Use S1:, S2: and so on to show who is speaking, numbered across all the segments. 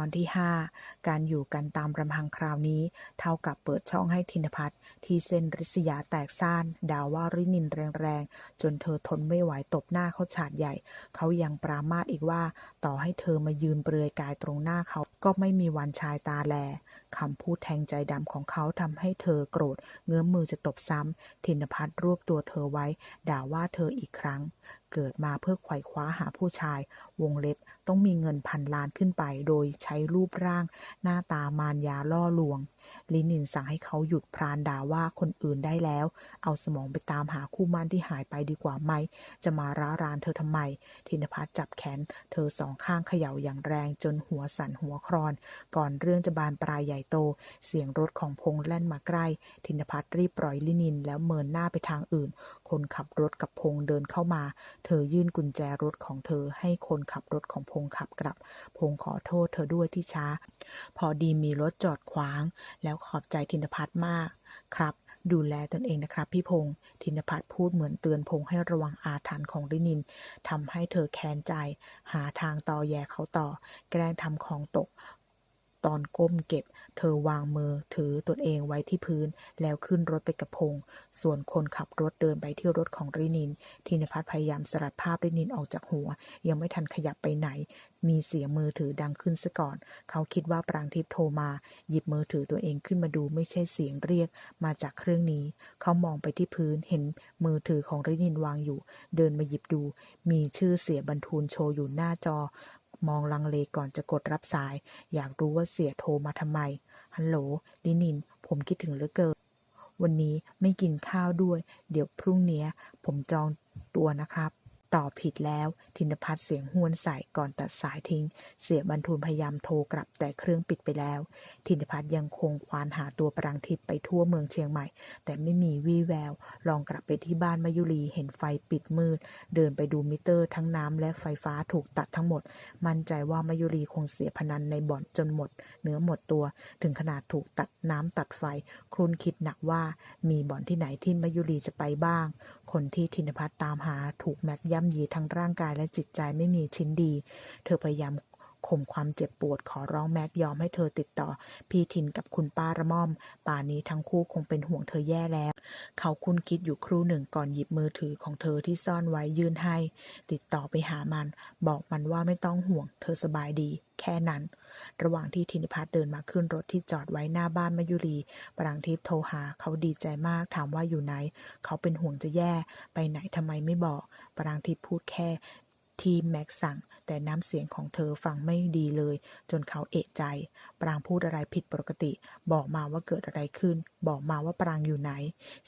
S1: อนที่ 5 การอยู่กันตามลำพังคราวนี้ เท่ากับเปิดช่องให้ธินพัฒน์ที่เส้นริษยาแตกซ่านด่าว่ารินินแรงๆ จนเธอทนไม่ไหวตบหน้าเขาฉาดใหญ่ เขายังปรามาสอีกว่า ต่อให้เธอมายืนเปลือยกายตรงหน้าเขาก็ไม่มีวันชายตาแลคำพูดแทงใจดำของเขาทำให้เธอโกรธ เงื้อมมือจะตบซ้ำธินพัฒน์รวบตัวเธอไว้ ด่าว่าเธออีกครั้ง เกิดมาเพื่อไขว่คว้าหาผู้ชาย วงเล็บต้องมีเงินพันล้านขึ้นไป โดยใช้รูปร่าง หน้าตามารยาล่อลวงลินินสั่งให้เขาหยุดพรานด่าว่าคนอื่นได้แล้ว เอาสมองไปตามหาคู่มั่นที่หายไปดีกว่าไหม จะมาร้ารานเธอทำไม ธินพัฒน์จับแขน เธอสองข้างเขย่าอย่างแรงจนหัวสั่นหัวครอน ก่อนเรื่องจะบานปลายใหญ่โต เสียงรถของพงแล่นมาใกล้ ธินพัฒน์รีบปล่อยลินินแล้วเมินหน้าไปทางอื่น คนขับรถกับพงเดินเข้ามา เธอยื่นกุญแจรถของเธอให้คนขับรถของพงขับกลับ พงขอโทษเธอด้วยที่ช้า พอดีมีรถจอดขวางแล้วขอบใจธินพัทรมาก ครับ ดูแลตนเองนะครับพี่พงษ์ธินพัทรพูดเหมือนเตือนพงษ์ให้ระวังอาถรรพ์ของลินินทำให้เธอแค้นใจ หาทางต่อแย่เขาต่อ แกล้งทำของตก ตอนก้มเก็บ เธอวางมือถือตนเองไว้ที่พื้น แล้วขึ้นรถไปกับพงษ์ส่วนคนขับรถเดินไปที่รถของรินินธินพัฒพยายามสลัดภาพรินินออกจากหัว ยังไม่ทันขยับไปไหน มีเสียงมือถือดังขึ้นซะก่อน เขาคิดว่าปรางทิพย์โทรมา หยิบมือถือตัวเองขึ้นมาดูไม่ใช่เสียงเรียกมาจากเครื่องนี้ เขามองไปที่พื้นเห็นมือถือของรินินวางอยู่ เดินมาหยิบดู มีชื่อเสียบรรทูลโชว์อยู่หน้าจอ มองลังเลก่อนจะกดรับสาย อยากรู้ว่าเสียโทรมาทำไม ฮัลโหล ลินิน ผมคิดถึงเหลือเกิน วันนี้ไม่กินข้าวด้วย เดี๋ยวพรุ่งนี้ผมจองตัวนะครับ ตอบผิดแล้ว ธินพัฒน์เสียงห้วนใส่ก่อนตัดสายทิ้ง เสียบรรทูลพยายามโทรกลับแต่เครื่องปิดไปแล้ว ธินพัฒน์ยังคงควานหาตัวปรางทิพย์ไปทั่วเมืองเชียงใหม่ แต่ไม่มีวี่แวว ลองกลับไปที่บ้านมายุรีเห็นไฟปิดมืด เดินไปดูมิเตอร์ทั้งน้ำและไฟฟ้าถูกตัดทั้งหมด มั่นใจว่ามายุรีคงเสียพนันในบ่อนจนหมด เนื้อหมดตัว ถึงขนาดถูกตัดน้ำตัดไฟ ครุนคิดหนักว่า มีบ่อนที่ไหนที่มายุรีจะไปบ้าง คนที่ธินพัฒน์ตามหาถูกแม็กย่ำยีทั้งร่างกายและจิตใจไม่มีชิ้นดี เธอพยายาม ข่มความเจ็บปวดขอร้องแม็กยอมให้เธอติดต่อ พี่ทินกับคุณป้าระม่อม ป่านี้ทั้งคู่คงเป็นห่วงเธอแย่แล้ว เขาคุ้นคิดอยู่ครู่หนึ่งก่อนหยิบมือถือของเธอที่ซ่อนไว้ยื่นให้ ติดต่อไปหามัน บอกมันว่าไม่ต้องห่วง เธอสบายดี แค่นั้น ระหว่างที่ธินพัฒน์เดินมาขึ้นรถที่จอดไว้หน้าบ้านมายุรีปรางทิพย์โทรหาเขาดีใจมากถามว่าอยู่ไหน เขาเป็นห่วงจะแย่ ไปไหนทำไมไม่บอกปรางทิพย์พูดแค่ ที่แม็กสั่ง แต่น้ำเสียงของเธอฟังไม่ดีเลย จนเขาเอะใจ ปรางพูดอะไรผิดปกติ บอกมาว่าเกิดอะไรขึ้นบอกมาว่าปรางอยู่ไหน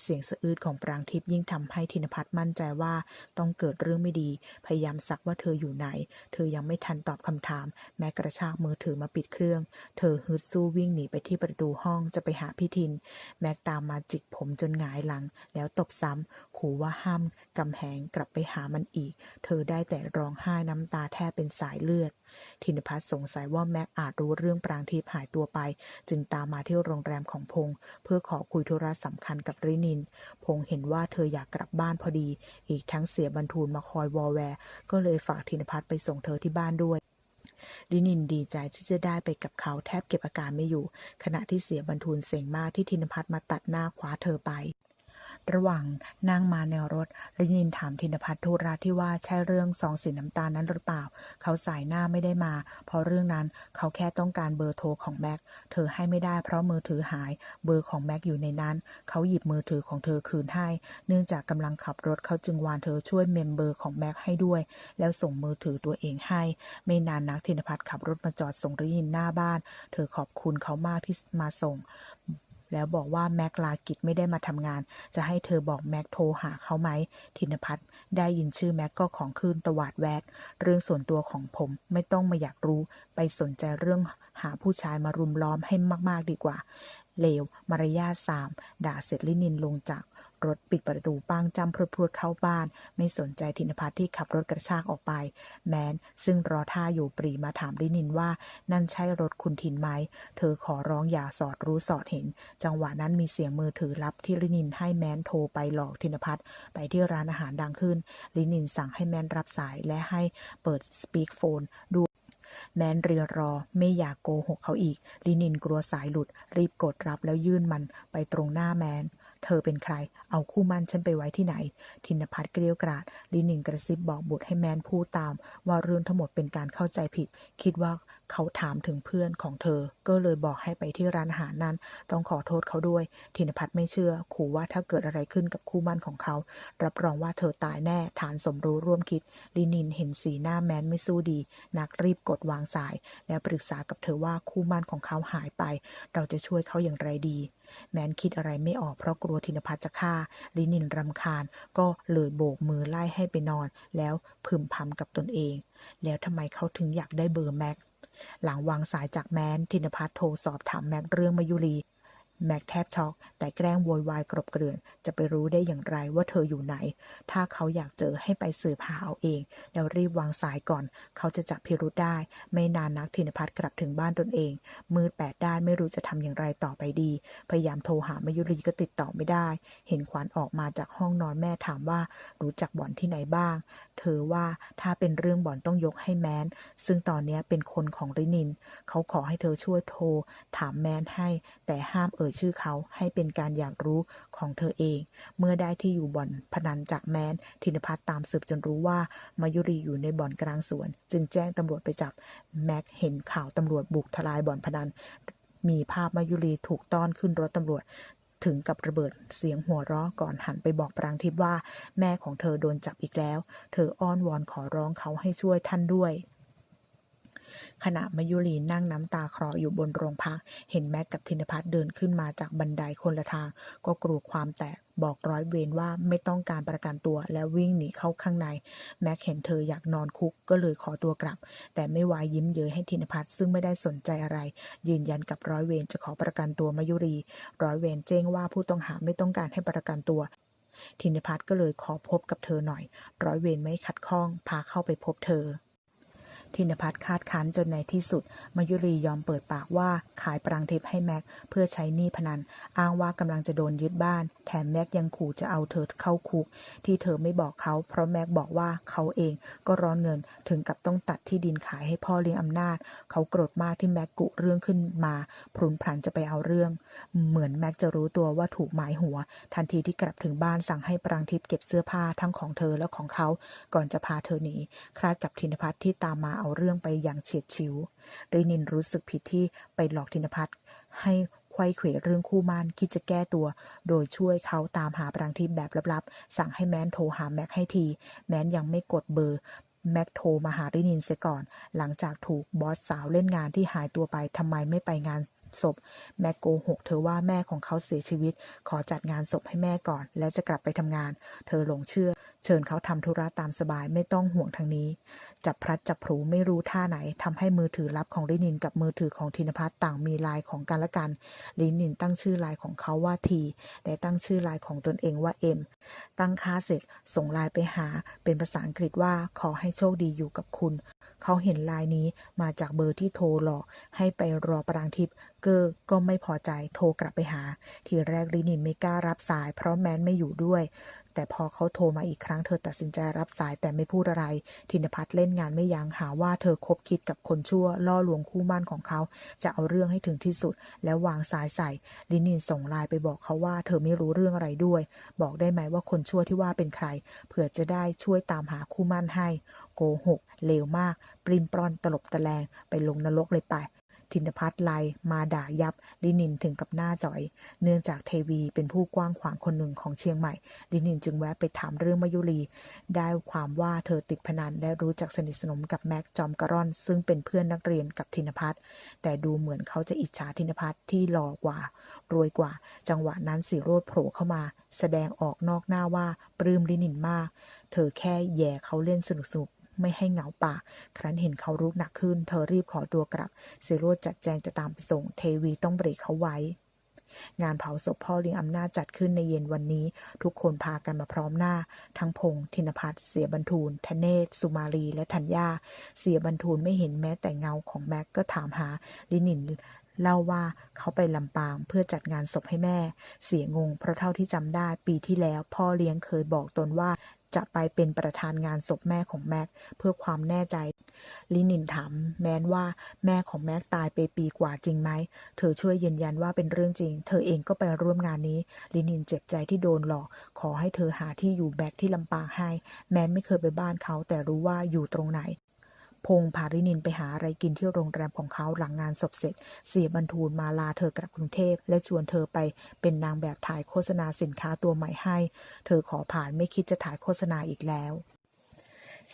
S1: เสียงสะอื้นของปรางทิพย์ยิ่งทำให้ธินพัฒน์มั่นใจว่าต้องเกิดเรื่องไม่ดี พยายามซักว่าเธออยู่ไหน เธอยังไม่ทันตอบคำถาม แม้กระชากมือถือมาปิดเครื่อง เธอฮึดสู้วิ่งหนีไปที่ประตูห้องจะไปหาพี่ทิน แม็กตามมาจิกผมจนหงายหลัง แล้วตบซ้ำขู่ว่าห้ามกำแหงกลับไปหามันอีก เธอได้แต่ร้องไห้น้ำตาแทบเป็นสายเลือด ธินพัฒน์สงสัยว่าแม็กอาจรู้เรื่องปรางทิพย์หายตัวไป จึงตามมาที่โรงแรมของพงษ์เพื่อขอคุยธุระสำคัญกับรินิน พงษ์เห็นว่าเธออยากกลับบ้านพอดี อีกทั้งเสียบรรทูลมาคอยวอลแวร์ ก็เลยฝากธินพัฒน์ไปส่งเธอที่บ้านด้วยลินินดีใจที่จะได้ไปกับเขาแทบเก็บอาการไม่อยู่ ขณะที่เสียบรรทูลเสียงมากที่ธินพัฒน์มาตัดหน้าคว้าเธอไป ระหว่างนั่งมาในรถลินินถามธินพัฒน์ธุระที่ว่าใช่เรื่องซองสีน้ำตาลนั้นหรือเปล่า เขาสายหน้าไม่ได้มา เพราะเรื่องนั้นเขาแค่ต้องการเบอร์โทรของแม็ก เธอให้ไม่ได้เพราะมือถือหาย เบอร์ของแม็กอยู่ในนั้น เขาหยิบมือถือของเธอคืนให้ เนื่องจากกำลังขับรถเขาจึงวานเธอช่วยเมมเบอร์ของแม็กให้ด้วย แล้วส่งมือถือตัวเองให้ ไม่นานนักธินพัฒน์ขับรถมาจอดส่งรินินหน้าบ้าน เธอขอบคุณเขามากที่มาส่ง แล้วบอกว่าแม็กลากิจไม่ได้มาทำงาน จะให้เธอบอกแม็กโทรหาเขาไหมธินพัฒน์ได้ยินชื่อแม็กก็ของคืนตวาดแวดเรื่องส่วนตัวของผมไม่ต้องมาอยากรู้ ไปสนใจเรื่องหาผู้ชายมารุมล้อมให้มาก ๆ ดีกว่าเลวมารยาทสามด่าเสร็จลินินลงจาก รถปิดประตูปางจำพรวดพรวดเข้าบ้าน ไม่สนใจธินพัฒน์ที่ขับรถกระชากออกไป แมนซึ่งรอท่าอยู่ปรีมาถามลินินว่า นั่นใช่รถคุณทินไหม เธอขอร้องอย่าสอดรู้สอดเห็น จังหวะนั้นมีเสียงมือถือรับที่ลินินให้แมนโทรไปหลอกธินพัฒน์ไปที่ร้านอาหารดังขึ้น ลินินสั่งให้แมนรับสายและให้เปิดสปีกโฟนดูแมนเรียรอไม่อยากโกหกเขาอีก ลินินกลัวสายหลุด รีบกดรับแล้วยื่นมันไปตรงหน้าแมน เธอเป็นใคร เอาคู่มั่นฉันไปไว้ที่ไหน ธินพัฒน์เกลียวกราดลินินกระซิบบอกบุตรให้แมนพูดตาม ว่าเรื่องทั้งหมดเป็นการเข้าใจผิด คิดว่า เขาถามถึงเพื่อนของเธอ ก็เลยบอกให้ไปที่ร้านอาหารนั้น ต้องขอโทษเขาด้วยธินพัฒน์ไม่เชื่อขู่ว่าถ้าเกิดอะไรขึ้นกับคู่มั่นของเขา รับรองว่าเธอตายแน่ ฐานสมรู้ร่วมคิด ลินินเห็นสีหน้าแมนไม่สู้ดี นักรีบกดวางสาย และปรึกษากับเธอว่าคู่มั่นของเขาหายไป เราจะช่วยเขาอย่างไรดีแมนคิดอะไรไม่ออกเพราะกลัวธินพัฒน์จะฆ่า ลินินรำคาญ ก็เลยโบกมือไล่ให้ไปนอน แล้วพึมพำกับตนเอง แล้วทำไมเขาถึงอยากได้เบอร์แม็ก หลังวางสายจากแมนธินพัฒน์โทรสอบถามแม็กเรื่องมายุรีแม็กแทบช็อก แต่แกล้งโวยวายกรบเกลื่อน จะไปรู้ได้อย่างไรว่าเธออยู่ไหน ถ้าเขาอยากเจอให้ไปสืบหาเอาเอง แล้วรีบวางสายก่อน เขาจะจับพิรุธได้ ไม่นานนักธินพัฒน์กลับถึงบ้านตนเอง มืดแปดด้านไม่รู้จะทำอย่างไรต่อไปดี พยายามโทรหามายุรีก็ติดต่อไม่ได้ เห็นขวัญออกมาจากห้องนอนแม่ถามว่ารู้จักบ่อนที่ไหนบ้างเธอว่าถ้าเป็นเรื่องบ่อนต้องยกให้แมน ซึ่งตอนนี้เป็นคนของรินิน เขาขอให้เธอช่วยโทร ถามแมนให้ แต่ห้ามเอ่ยชื่อเขาให้เป็นการอยากรู้ของเธอเอง เมื่อได้ที่อยู่บ่อนพนันจากแมน ธินพัฒน์ตามสืบจนรู้ว่ามายุรีอยู่ในบ่อนกลางสวน จึงแจ้งตำรวจไปจับ แม็กเห็นข่าวตำรวจบุกทลายบ่อนพนันมีภาพมายุรีถูกต้อนขึ้นรถตำรวจ ถึงกับระเบิดเสียงหัวเราะก่อนหันไปบอกปรางทิพย์ว่า แม่ของเธอโดนจับอีกแล้ว เธออ้อนวอนขอร้องเขาให้ช่วยท่านด้วยขณะมายุรีนั่งน้ำตาคลออยู่บนโรงพัก เห็นแม็กกับธินพัฒน์เดินขึ้นมาจากบันไดคนละทาง ก็กลัวความแตก บอกร้อยเวรว่าไม่ต้องการประกันตัวและวิ่งหนีเข้าข้างใน แม็กเห็นเธออยากนอนคุกก็เลยขอตัวกลับ แต่ไม่วายยิ้มเย้ยให้ธินพัฒน์ซึ่งไม่ได้สนใจอะไร ยืนยันกับร้อยเวรจะขอประกันตัวมายุรี ร้อยเวรแจ้งว่าผู้ต้องหาไม่ต้องการให้ประกันตัวธินพัฒน์ก็เลยขอพบกับเธอหน่อย ร้อยเวรไม่ขัดข้องพาเข้าไปพบเธอ ธินพัฒน์คาดคันจนในที่สุด มายุรียอมเปิดปากว่าขายปรางทิพย์ให้แม็ก เพื่อใช้หนี้พนัน อ้างว่ากำลังจะโดนยึดบ้าน แถมแม็กยังขู่จะเอาเธอเข้าคุก ที่เธอไม่บอกเขา เพราะแม็กบอกว่าเขาเองก็ร้อนเงินถึงกับต้องตัดที่ดินขายให้พ่อเลี้ยงอำนาจ เขาโกรธมากที่แม็กกุเรื่องขึ้นมาพรุนพรันจะไปเอาเรื่อง เหมือนแม็กจะรู้ตัวว่าถูกหมายหัว ทันทีที่กลับถึงบ้านสั่งให้ปรางทิพย์เก็บเสื้อผ้าทั้งของเธอและของเขา ก่อนจะพาเธอหนีคลาดกับธินพัฒน์ที่ตามมาเอาเรื่องไปอย่างเฉียดฉิวรินินรู้สึกผิดที่ไปหลอกธินพัฒน์ให้ไขว้เขวเรื่องคู่มั่นคิดจะแก้ตัว โดยช่วยเขาตามหาปรางทิพย์แบบลับๆ สั่งให้แมนโทรหาแม็กให้ที แมนยังไม่กดเบอร์ แม็กโทรมาหารินินเสียก่อน หลังจากถูกบอสสาวเล่นงานที่หายตัวไปทำไมไม่ไปงานศพ แม็กโกหกเธอว่าแม่ของเขาเสียชีวิต ขอจัดงานศพให้แม่ก่อน และจะกลับไปทำงาน เธอหลงเชื่อ เชิญเขาทำธุระตามสบายไม่ต้องห่วงทางนี้ จับพลัดจับผูไม่รู้ท่าไหนทำให้มือถือลับของลินินกับมือถือของธินพัฒน์ต่างมีลายของกันและกัน ลินินตั้งชื่อลายของเขาว่าทีและตั้งชื่อลายของตนเองว่าเอ็มตั้งค่าเสร็จส่งลน์ไปหา เป็นภาษาอังกฤษว่าขอให้โชคดีอยู่กับคุณ เขาเห็นลน์นี้มาจากเบอร์ที่โทรหลอก ให้ไปรอปรางทิพย์เกอร์ก็ไม่พอใจโทรกลับไปหา ทีแรกลินินไม่กล้ารับสายเพราะแมนไม่อยู่ด้วย แต่พอเขาโทรมาอีกครั้งเธอตัดสินใจรับสายแต่ไม่พูดอะไร ธินพัฒน์เล่นงานไม่ยั้งหาว่าเธอคบคิดกับคนชั่ว ล่อลวงคู่มั่นของเขา จะเอาเรื่องให้ถึงที่สุด แล้ววางสายใส่ลินินส่งไลน์ไปบอกเขาว่า เธอไม่รู้เรื่องอะไรด้วย บอกได้ไหมว่าคนชั่วที่ว่าเป็นใคร เผื่อจะได้ช่วยตามหาคู่มั่นให้ โกหกเลวมาก ปริมปรอนตลบตะแลงไปลงนรกเลยไป ธินพัฒน์ไลมาด่ายับ ลินินถึงกับหน้าจ่อย เนื่องจากเทวีเป็นผู้กว้างขวางคนหนึ่งของเชียงใหม่ ลินินจึงแวะไปถามเรื่องมายุรี ได้ความว่าเธอติดพนันและรู้จักสนิทสนมกับแม็กจอมกระร่อน ซึ่งเป็นเพื่อนนักเรียนกับธินพัฒน์แต่ดูเหมือนเขาจะอิจฉาธินพัฒน์ที่หล่อกว่า รวยกว่า จังหวะนั้นสีโรดโผล่เข้ามา แสดงออกนอกหน้าว่าปลื้มลินินมาก เธอแค่แย่เขาเล่นสนุกสนุกๆ ไม่ให้เหงาปากครั้นเห็นเขารุกหนักขึ้น เธอรีบขอตัวกลับ เซโรดจัดแจงจะตามไปส่ง เทวีต้องเบรกเขาไว้ งานเผาศพพ่อเลี้ยงอำนาจจัดขึ้นในเย็นวันนี้ ทุกคนพากันมาพร้อมหน้า ทั้งพงษ์ธินพัฒน์เสียบรรทูลธเนศ สุมาลี และธัญญา เสียบรรทูลไม่เห็นแม้แต่เงาของแม็กก็ถามหา ลินินเล่าว่าเขาไปลำปางเพื่อจัดงานศพให้แม่ เสียงง เพราะเท่าที่จำได้ปีที่แล้ว พ่อเลี้ยงเคยบอกตนว่า จะไปเป็นประธานงานศพแม่ของแม็กเพื่อความแน่ใจ ลินินถามแม้นว่าแม่ของแม็กตายไปปีกว่าจริงไหม เธอช่วยยืนยันว่าเป็นเรื่องจริง เธอเองก็ไปร่วมงานนี้ ลินินเจ็บใจที่โดนหลอก ขอให้เธอหาที่อยู่แบ็กที่ลำปางให้ แม้นไม่เคยไปบ้านเขาแต่รู้ว่าอยู่ตรงไหน พงพารินินไปหาอะไรกินที่โรงแรมของเขาหลังงานศพเสร็จ เสียบรรทูลมาลาเธอกลับกรุงเทพ และชวนเธอไปเป็นนางแบบถ่ายโฆษณาสินค้าตัวใหม่ให้ เธอขอผ่านไม่คิดจะถ่ายโฆษณาอีกแล้ว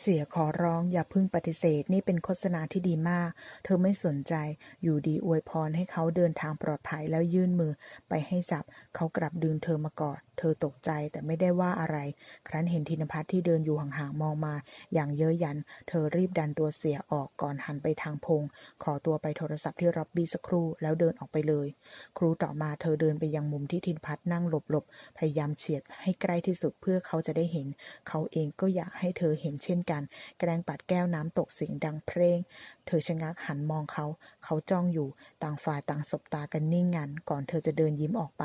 S1: เสียขอร้องอย่าพึ่งปฏิเสธนี่เป็นโฆษณาที่ดีมาก เธอไม่สนใจอยู่ดีอวยพรให้เขาเดินทางปลอดภัยแล้วยื่นมือไปให้จับเขากลับดึงเธอมากอด เธอตกใจแต่ไม่ได้ว่าอะไร ครั้นเห็นธินพัฒน์ที่เดินอยู่ห่างๆมองมา อย่างเย้ยยัน เธอรีบดันตัวเสียออกก่อนหันไปทางพง ขอตัวไปโทรศัพท์ที่ร็อบบี้สักครู่แล้วเดินออกไปเลย ครูต่อมาเธอเดินไปยังมุมที่ธินพัฒน์นั่งหลบๆ พยายามเฉียดให้ใกล้ที่สุดเพื่อเขาจะได้เห็น เขาเองก็อยากให้เธอเห็นเช่นกัน แกล้งปัดแก้วน้ำตกเสียงดังเพลง เธอชะงักหันมองเขา เขาจ้องอยู่ต่างฝ่ายต่างสบตากันนิ่งงัน ก่อนเธอจะเดินยิ้มออกไป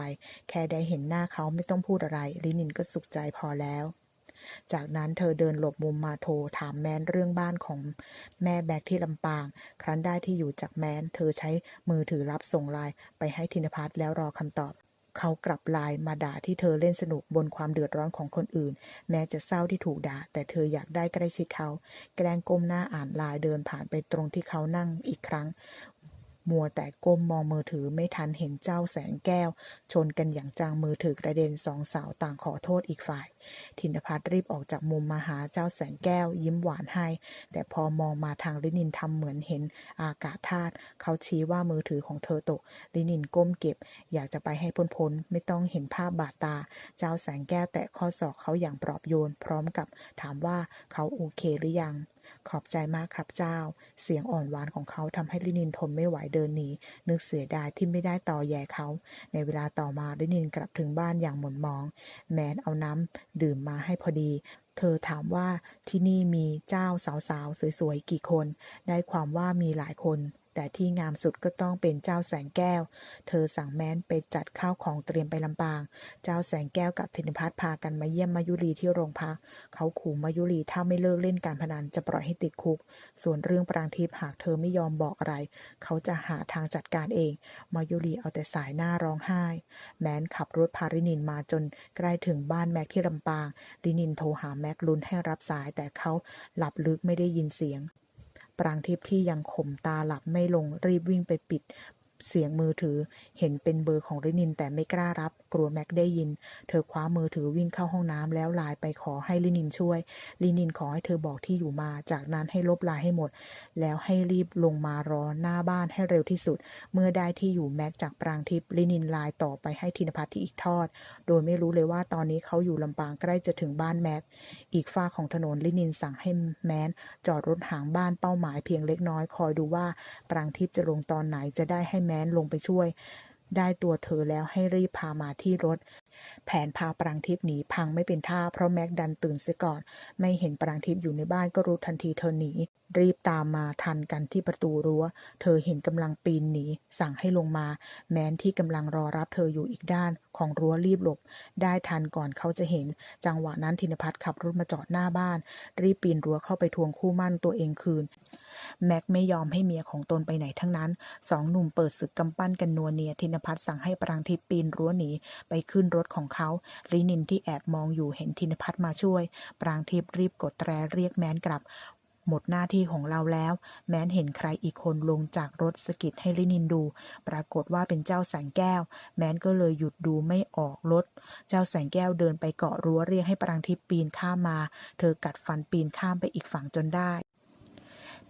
S1: แค่ได้เห็นหน้าเขาไม่ต้องพูดอะไร ลินินก็สุขใจพอแล้ว จากนั้นเธอเดินหลบมุมมาโทรถามแมนเรื่องบ้านของแม่แบกที่ลำปาง ครั้นได้ที่อยู่จากแมน เธอใช้มือถือรับส่งไลน์ไปให้ธินพัฒน์แล้วรอคำตอบ เขากลับไลน์มาด่าที่เธอเล่นสนุกบนความเดือดร้อนของคนอื่น แม้จะเศร้าที่ถูกด่า แต่เธออยากได้ใกล้ชิดเขา แกล้งก้มหน้าอ่านไลน์เดินผ่านไปตรงที่เขานั่งอีกครั้ง มัวแต่ก้มมองมือถือไม่ทันเห็นเจ้าแสงแก้ว ชนกันอย่างจังมือถือกระเด็นสองสาวต่างขอโทษอีกฝ่าย ธินพัฒน์รีบออกจากมุมมาหาเจ้าแสงแก้วยิ้มหวานให้ แต่พอมองมาทางลินินทำเหมือนเห็นอากาศธาตุเขาชี้ว่ามือถือของเธอตก ลินินก้มเก็บ อยากจะไปให้พ้นๆไม่ต้องเห็นภาพบาดตา เจ้าแสงแก้วแตะข้อศอกเขาอย่างปลอบโยน พร้อมกับถามว่าเขาโอเคหรือยัง ขอบใจมากครับเจ้า เสียงอ่อนหวานของเขาทำให้ลินินทนไม่ไหวเดินหนี นึกเสียดายที่ไม่ได้ต่อแย่เขา ในเวลาต่อมาลินินกลับถึงบ้านอย่างหม่นหมอง แมนเอาน้ำดื่มมาให้พอดี เธอถามว่าที่นี่มีเจ้าสาวๆสวยๆกี่คน ได้ความว่ามีหลายคน แต่ที่งามสุดก็ต้องเป็นเจ้าแสงแก้ว เธอสั่งแม้นไปจัดข้าวของเตรียมไปลำปาง เจ้าแสงแก้วกับธินพัฒน์พากันมาเยี่ยมมายุรีที่โรงพัก เขาขู่มายุรีถ้าไม่เลิกเล่นการพนันจะปล่อยให้ติดคุก ส่วนเรื่องปรางทิพย์หากเธอไม่ยอมบอกอะไร เขาจะหาทางจัดการเอง มายุรีเอาแต่สายหน้าร้องไห้ แม้นขับรถพารินินมาจนใกล้ถึงบ้านแม็กที่ลำปางรินินโทรหาแม็กลุ้นให้รับสายแต่เขาหลับลึกไม่ได้ยินเสียง ปรางทิพย์ที่ยังข่มตาหลับไม่ลงรีบวิ่งไปปิด เสียงมือถือ เห็นเป็นเบอร์ของรินินแต่ไม่กล้ารับ กลัวแม็กได้ยิน เธอคว้ามือถือวิ่งเข้าห้องน้ำแล้วไลน์ไปขอให้ลินินช่วยลินินขอให้เธอบอกที่อยู่มา จากนั้นให้ลบไลน์ให้หมด แล้วให้รีบลงมารอหน้าบ้านให้เร็วที่สุด เมื่อได้ที่อยู่แม็กจากปรางทิพย์ลินินไลน์ต่อไปให้ธินพัฒน์ที่อีกทอด โดยไม่รู้เลยว่าตอนนี้เขาอยู่ลำปางใกล้จะถึงบ้านแม็ก อีกฝ้าของถนนลินินสั่งให้แมนจอดรถห่างบ้านเป้าหมายเพียงเล็กน้อยคอยดูว่าปรางทิพย์จะลงตอนไหนจะได้ให้แมนลงไปช่วย ได้ตัวเธอแล้วให้รีบพามาที่รถ แผนพาปรางทิพย์หนีพังไม่เป็นท่าเพราะแม็กดันตื่นเสียก่อน ไม่เห็นปรางทิพย์อยู่ในบ้านก็รู้ทันทีเธอหนี รีบตามมาทันกันที่ประตูรั้ว เธอเห็นกำลังปีนหนี สั่งให้ลงมา แม้นที่กำลังรอรับเธออยู่อีกด้านของรั้วรีบหลบ ได้ทันก่อนเขาจะเห็น จังหวะนั้นธินพัฒน์ขับรถมาจอดหน้าบ้าน รีบปีนรั้วเข้าไปทวงคู่มั่นตัวเองคืน แม็กไม่ยอมให้เมียของตนไปไหนทั้งนั้น สองหนุ่มเปิดศึกกำปั้นกันนัวเนียธินพัฒน์สั่งให้ปรางทิพย์ปีนรั้วหนีไปขึ้นรถของเขารินินที่แอบมองอยู่เห็นธินพัฒน์มาช่วย ปรางทิพย์รีบกดแตรเรียกแมนกลับหมดหน้าที่ของเราแล้ว แม้นเห็นใครอีกคนลงจากรถสะกิดให้ลินินดู ปรากฏว่าเป็นเจ้าแสงแก้ว แม้นก็เลยหยุดดูไม่ออกรถ เจ้าแสงแก้วเดินไปเกาะรั้วเรียกให้ปรางทิพย์ปีนข้ามมา เธอกัดฟันปีนข้ามไปอีกฝั่งจนได้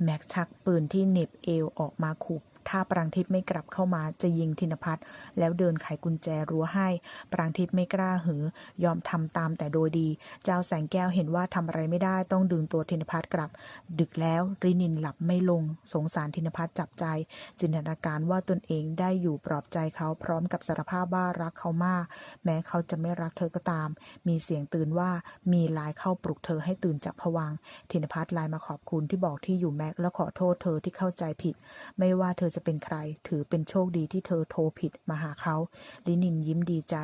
S1: แม็กชักปืนที่เน็บเอวออกมาขู่ ถ้าปรางทิพย์ไม่กลับเข้ามาจะยิงธินพัฒน์แล้วเดินไขกุญแจรั้วให้ ปรางทิพย์ไม่กล้าหือยอมทำตามแต่โดยดี เจ้าแสงแก้วเห็นว่าทำอะไรไม่ได้ต้องดึงตัวธินพัฒน์กลับ ดึกแล้วรินินหลับไม่ลง สงสารธินพัฒน์จับใจ จินตนาการว่าตนเองได้อยู่ปลอบใจเขาพร้อมกับสารภาพว่ารักเขามาก แม้เขาจะไม่รักเธอก็ตาม มีเสียงตื่นว่ามีไลน์เข้าปลุกเธอให้ตื่นจากผวังธินพัฒน์ไลน์มาขอบคุณที่บอกที่อยู่แม็กและขอโทษเธอที่เข้าใจผิด ไม่ว่าเธอจะเป็นใคร ถือเป็นโชคดีที่เธอโทรผิดมาหาเขา ลินินยิ้มดีใจ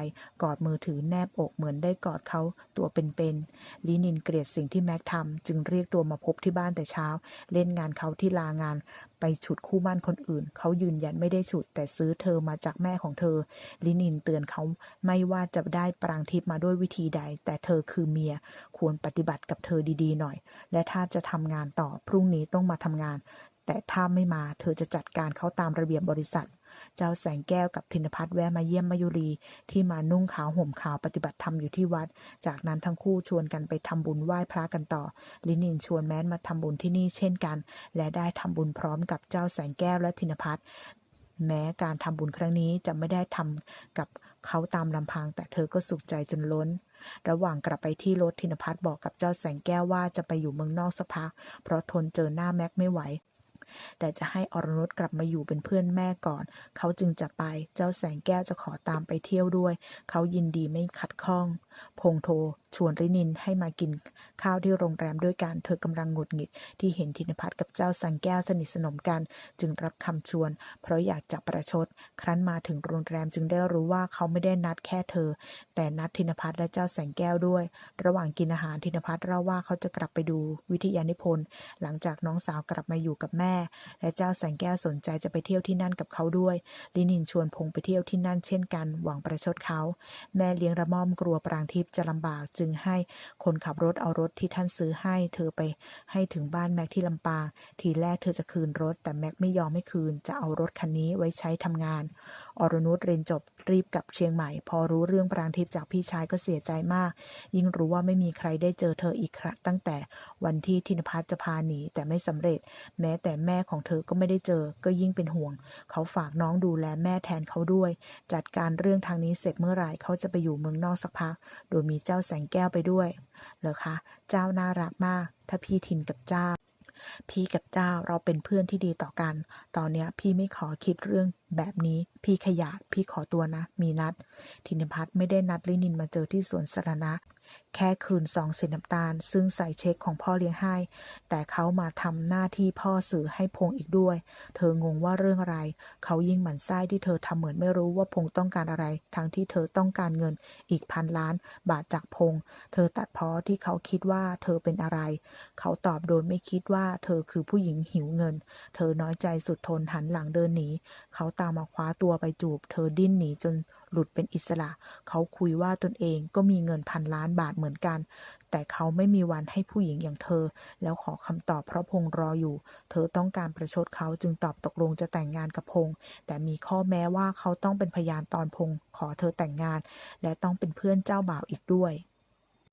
S1: กอดมือถือแนบอกเหมือนได้กอดเขาตัวเป็นๆ ลินินเกลียดสิ่งที่แม็กทำจึงเรียกตัวมาพบที่บ้านแต่เช้า เล่นงานเขาที่ลางาน ไปฉุดคู่มั่นคนอื่น เขายืนยันไม่ได้ฉุด แต่ซื้อเธอมาจากแม่ของเธอ ลินินเตือนเขาไม่ว่าจะได้ปรางทิพย์มาด้วยวิธีใด แต่เธอคือเมีย ควรปฏิบัติกับเธอดีๆหน่อย และถ้าจะทำงานต่อพรุ่งนี้ต้องมาทำงาน แต่ถ้าไม่มาเธอจะจัดการเขาตามระเบียบบริษัท เจ้าแสงแก้วกับธินพัฒน์แวะมาเยี่ยมมายุรี ที่มานุ่งขาวห่มขาวปฏิบัติธรรมอยู่ที่วัด จากนั้นทั้งคู่ชวนกันไปทำบุญไหว้พระกันต่อ ลินินชวนแม้นมาทำบุญที่นี่เช่นกัน และได้ทำบุญพร้อมกับเจ้าแสงแก้วและธินพัฒน์แม้การทำบุญครั้งนี้จะไม่ได้ทำกับเขาตามลำพัง แต่เธอก็สุขใจจนล้นระหว่างกลับไปที่รถธินพัฒน์บอกกับเจ้าแสงแก้วว่าจะไปอยู่เมืองนอกสักพัก เพราะทนเจอหน้าแม็กไม่ไหว แต่จะให้อรนุชกลับมาอยู่เป็นเพื่อนแม่ก่อน เขาจึงจะไป เจ้าแสงแก้วจะขอตามไปเที่ยวด้วย เขายินดีไม่ขัดข้อง พงโทชวนรินินให้มากินข้าวที่โรงแรมด้วยกัน เธอกำลังหงุดหงิด ที่เห็นธินพัฒน์กับเจ้าแสงแก้วสนิทสนมกัน จึงรับคำชวน เพราะอยากจะประชด ครั้นมาถึงโรงแรมจึงได้รู้ว่าเขาไม่ได้นัดแค่เธอ แต่นัดธินพัฒน์และเจ้าแสงแก้วด้วย ระหว่างกินอาหารธินพัฒน์เล่าว่าเขาจะกลับไปดูวิทยานิพนธ์ หลังจากน้องสาวกลับมาอยู่กับแม่ และเจ้าแสงแก้วสนใจจะไปเที่ยวที่นั่นกับเขาด้วยลินินชวนพงไปเที่ยวที่นั่นเช่นกัน หวังประชดเขา แม่เลี้ยงระม่อมกลัวปรางทิพย์จะลำบากจึงให้คนขับรถเอารถที่ท่านซื้อให้ เธอไปให้ถึงบ้านแม็กที่ลำปาง ทีแรกเธอจะคืนรถ แต่แม็กไม่ยอมให้คืน จะเอารถคันนี้ไว้ใช้ทำงาน อรนุชเรียนจบรีบกลับเชียงใหม่ พอรู้เรื่องปรางทิพย์จากพี่ชายก็เสียใจมาก ยิ่งรู้ว่าไม่มีใครได้เจอเธออีกครั้งตั้งแต่วันที่ธินพัฒน์จะพาหนีแต่ไม่สำเร็จ แม้แต่แม่ของเธอก็ไม่ได้เจอ ก็ยิ่งเป็นห่วง เขาฝากน้องดูแลแม่แทนเขาด้วย จัดการเรื่องทางนี้เสร็จเมื่อไหร่เขาจะไปอยู่เมืองนอกสักพักโดยมีเจ้าแสงแก้วไปด้วยเหรอคะเจ้าน่ารักมาก ถ้าพี่ทินกับเจ้า พี่กับเจ้าเราเป็นเพื่อนที่ดีต่อกัน ตอนเนี้ยพี่ไม่ขอคิดเรื่องแบบนี้ พี่ขยาดพี่ขอตัวนะ มีนัด ธินพัฒน์ไม่ได้นัดลินินมาเจอที่สวนสาธารณะ แค่คืนซองสีน้ำตาล ซึ่งใส่เช็คของพ่อเลี้ยงให้ แต่เขามาทำหน้าที่พ่อสื่อให้พงอีกด้วย เธองงว่าเรื่องอะไร เขายิ่งหมั่นไส้ที่เธอทำเหมือนไม่รู้ว่าพงต้องการอะไร ทั้งที่เธอต้องการเงินอีกพันล้านบาทจากพง เธอตัดพ้อที่เขาคิดว่าเธอเป็นอะไร เขาตอบโดยไม่คิดว่าเธอคือผู้หญิงหิวเงิน เธอน้อยใจสุดทนหันหลังเดินหนี เขาตามมาคว้าตัวไปจูบ เธอดิ้นหนีจน หลุดเป็นอิสระ เขาคุยว่าตนเองก็มีเงินพันล้านบาทเหมือนกัน แต่เขาไม่มีวันให้ผู้หญิงอย่างเธอ แล้วขอคำตอบเพราะพงรออยู่ เธอต้องการประชดเขาจึงตอบตกลงจะแต่งงานกับพง แต่มีข้อแม้ว่าเขาต้องเป็นพยานตอนพงขอเธอแต่งงาน และต้องเป็นเพื่อนเจ้าบ่าวอีกด้วย